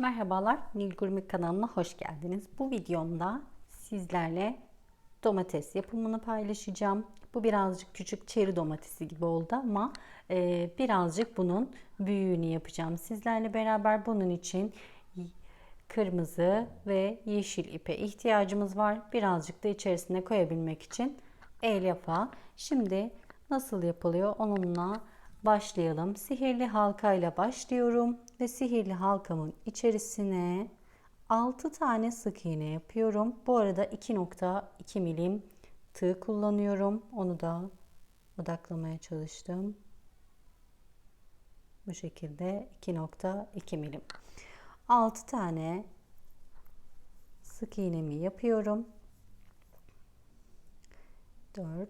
Merhabalar, Nil Gurmik kanalına hoş geldiniz. Bu videomda sizlerle domates yapımını paylaşacağım. Bu birazcık küçük çeri domatesi gibi oldu ama e, birazcık bunun büyüğünü yapacağım. Sizlerle beraber bunun için kırmızı ve yeşil ipe ihtiyacımız var. Birazcık da içerisine koyabilmek için el yapağı. Şimdi nasıl yapılıyor onunla başlayalım. Sihirli halkayla başlıyorum ve sihirli halkamın içerisine 6 tane sık iğne yapıyorum. Bu arada 2.2 milim tığ kullanıyorum. Onu da odaklamaya çalıştım. Bu şekilde 2.2 milim. 6 tane sık iğnemi yapıyorum. 4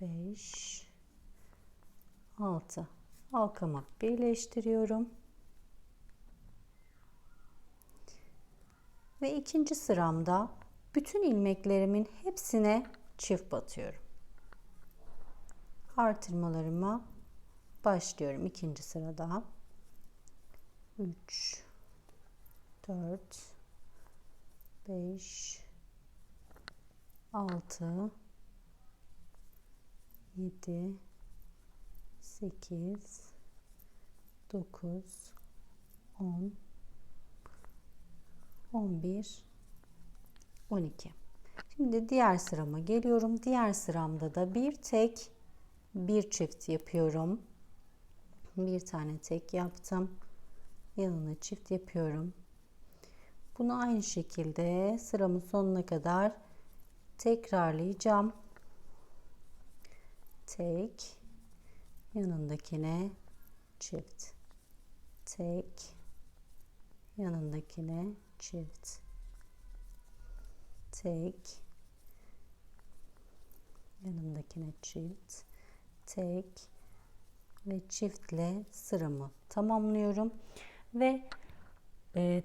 5 6 halkama birleştiriyorum. Ve ikinci sıramda bütün ilmeklerimin hepsine çift batıyorum. Artırmalarıma başlıyorum ikinci sırada. 3 4 5 6 7 8 9 10 11 12 Şimdi diğer sırama geliyorum. Diğer sıramda da bir tek bir çift yapıyorum. Bir tane tek yaptım. Yanına çift yapıyorum. Bunu aynı şekilde sıramın sonuna kadar tekrarlayacağım. Tek yanındakine çift. Tek. Yanındakine çift. Tek. Yanındakine çift. Tek. Ve çiftle sıramı tamamlıyorum. Ve e,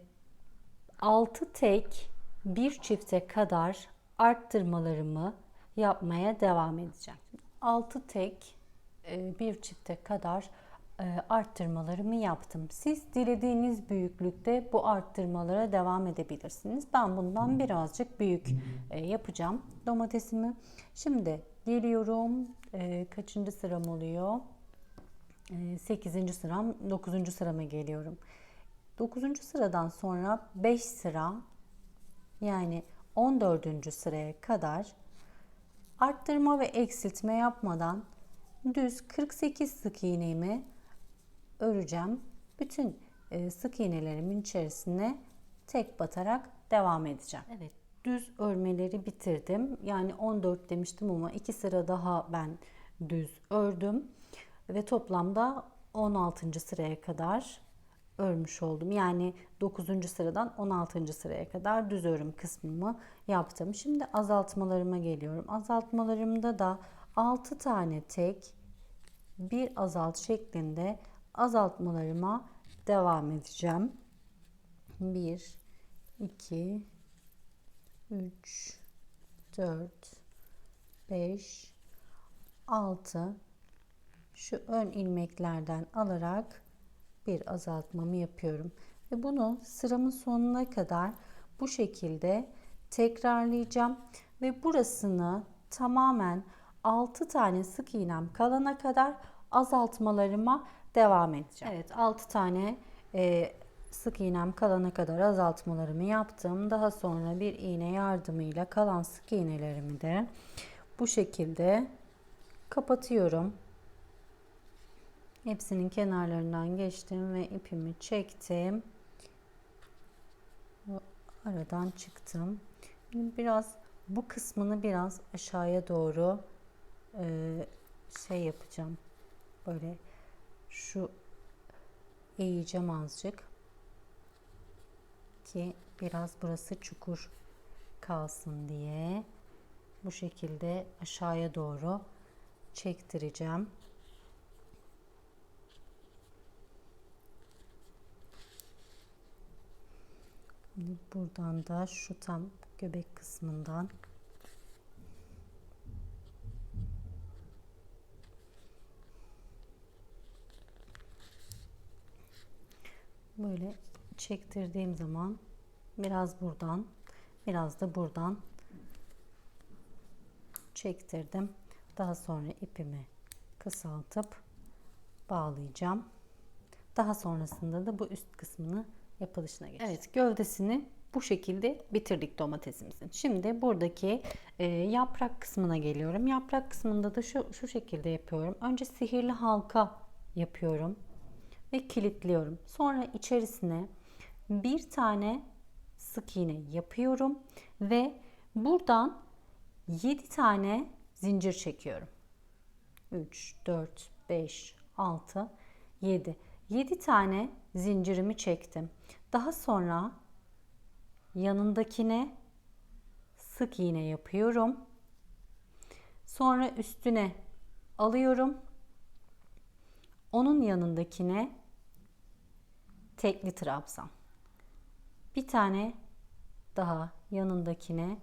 6 tek bir çifte kadar arttırmalarımı yapmaya devam edeceğim. 6 tek bir çifte kadar e, arttırmalarımı yaptım. Siz dilediğiniz büyüklükte bu arttırmalara devam edebilirsiniz. Ben bundan birazcık büyük e, yapacağım domatesimi. Şimdi geliyorum. Kaçıncı sıram oluyor? 8. sıram, 9. sırama geliyorum. 9. sıradan sonra 5 sıra yani 14. sıraya kadar arttırma ve eksiltme yapmadan düz 48 sık iğnemi öreceğim. Bütün e, sık iğnelerimin içerisine tek batarak devam edeceğim. Evet düz örmeleri bitirdim. Yani 14 demiştim ama 2 sıra daha ben düz ördüm. Ve toplamda 16. sıraya kadar örmüş oldum. Yani 9. sıradan 16. sıraya kadar düz örüm kısmımı yaptım. Şimdi azaltmalarıma geliyorum. Azaltmalarımda da 6 tane tek bir azalt şeklinde azaltmalarıma devam edeceğim. 1 2 3 4 5 6 şu ön ilmeklerden alarak bir azaltmamı yapıyorum. Ve bunu sıramın sonuna kadar bu şekilde tekrarlayacağım. Ve burasını tamamen 6 tane sık iğnem kalana kadar azaltmalarıma devam edeceğim. Evet 6 tane e, sık iğnem kalana kadar azaltmalarımı yaptım. Daha sonra bir iğne yardımıyla kalan sık iğnelerimi de bu şekilde kapatıyorum. Hepsinin kenarlarından geçtim ve ipimi çektim. Aradan çıktım. Biraz bu kısmını biraz aşağıya doğru e, şey yapacağım. Böyle şu eğeceğim azıcık ki biraz burası çukur kalsın diye bu şekilde aşağıya doğru çektireceğim. Buradan da şu tam göbek kısmından böyle çektirdiğim zaman biraz buradan biraz da buradan çektirdim. Daha sonra ipimi kısaltıp bağlayacağım. Daha sonrasında da bu üst kısmını yapılışına geçeceğim. Evet gövdesini bu şekilde bitirdik domatesimizin. Şimdi buradaki e, yaprak kısmına geliyorum. Yaprak kısmında da şu, şu şekilde yapıyorum. Önce sihirli halka yapıyorum ve kilitliyorum. Sonra içerisine bir tane sık iğne yapıyorum ve buradan 7 tane zincir çekiyorum. 3, 4, 5, 6, 7. 7 tane zincirimi çektim. Daha sonra yanındakine sık iğne yapıyorum. Sonra üstüne alıyorum. Onun yanındakine tekli trabzan. Bir tane daha yanındakine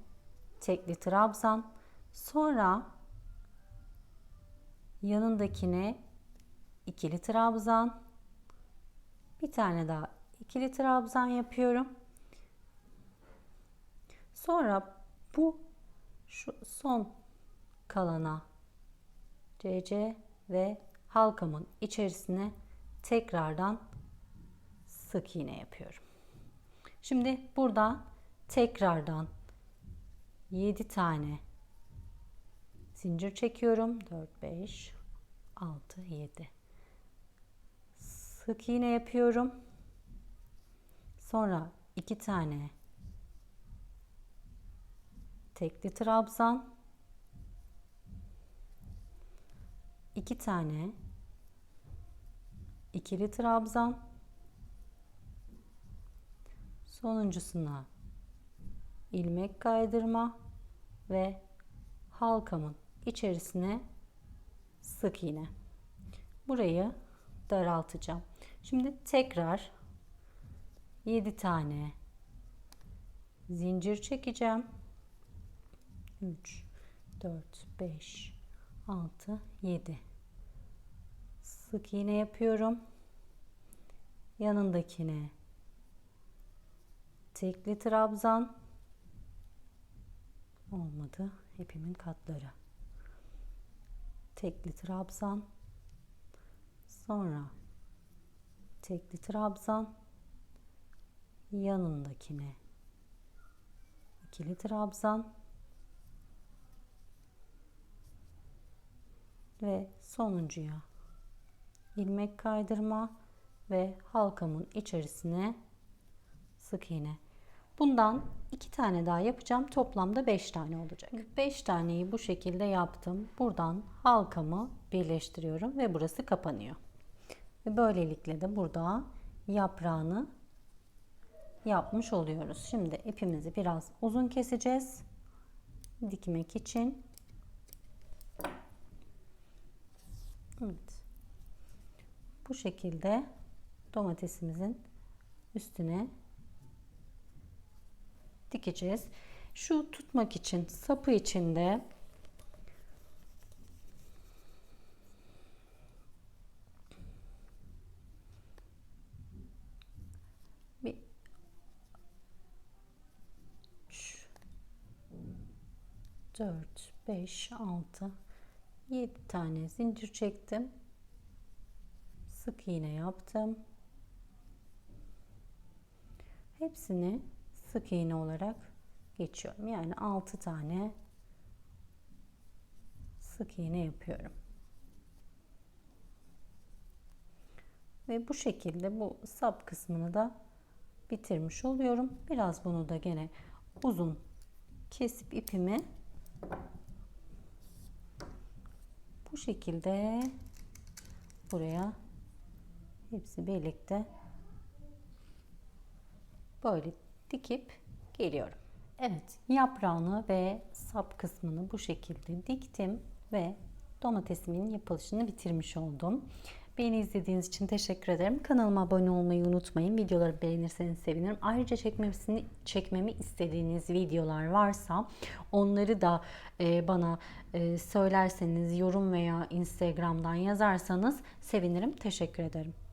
tekli trabzan. Sonra yanındakine ikili trabzan. Bir tane daha ikili trabzan yapıyorum. Sonra bu şu son kalana CC ve halkamın içerisine tekrardan sık iğne yapıyorum. Şimdi burada tekrardan 7 tane zincir çekiyorum. 4 5 6 7 sık iğne yapıyorum. Sonra 2 tane tekli trabzan 2 tane ikili trabzan sonuncusuna ilmek kaydırma ve halkamın içerisine sık iğne. Burayı daraltacağım. Şimdi tekrar 7 tane zincir çekeceğim. 3 4 5 6 7 sık iğne yapıyorum. Yanındakine tekli trabzan olmadı. ipimin katları. Tekli trabzan sonra tekli trabzan yanındakine ikili trabzan ve sonuncuya ilmek kaydırma ve halkamın içerisine sık iğne. Bundan iki tane daha yapacağım. Toplamda 5 tane olacak. 5 taneyi bu şekilde yaptım. Buradan halkamı birleştiriyorum ve burası kapanıyor. Ve böylelikle de burada yaprağını yapmış oluyoruz. Şimdi ipimizi biraz uzun keseceğiz. Dikmek için. Evet. Bu şekilde domatesimizin üstüne dikeceğiz. Şu tutmak için sapı içinde bir 3 4 5 6 7 tane zincir çektim. Sık iğne yaptım. Hepsini sık iğne olarak geçiyorum. Yani 6 tane sık iğne yapıyorum. Ve bu şekilde bu sap kısmını da bitirmiş oluyorum. Biraz bunu da gene uzun kesip ipimi bu şekilde buraya hepsi birlikte böyle dikip geliyorum. Evet yaprağını ve sap kısmını bu şekilde diktim ve domatesimin yapılışını bitirmiş oldum. Beni izlediğiniz için teşekkür ederim. Kanalıma abone olmayı unutmayın. Videoları beğenirseniz sevinirim. Ayrıca çekmesini, çekmemi istediğiniz videolar varsa onları da e, bana e, söylerseniz yorum veya Instagram'dan yazarsanız sevinirim. Teşekkür ederim.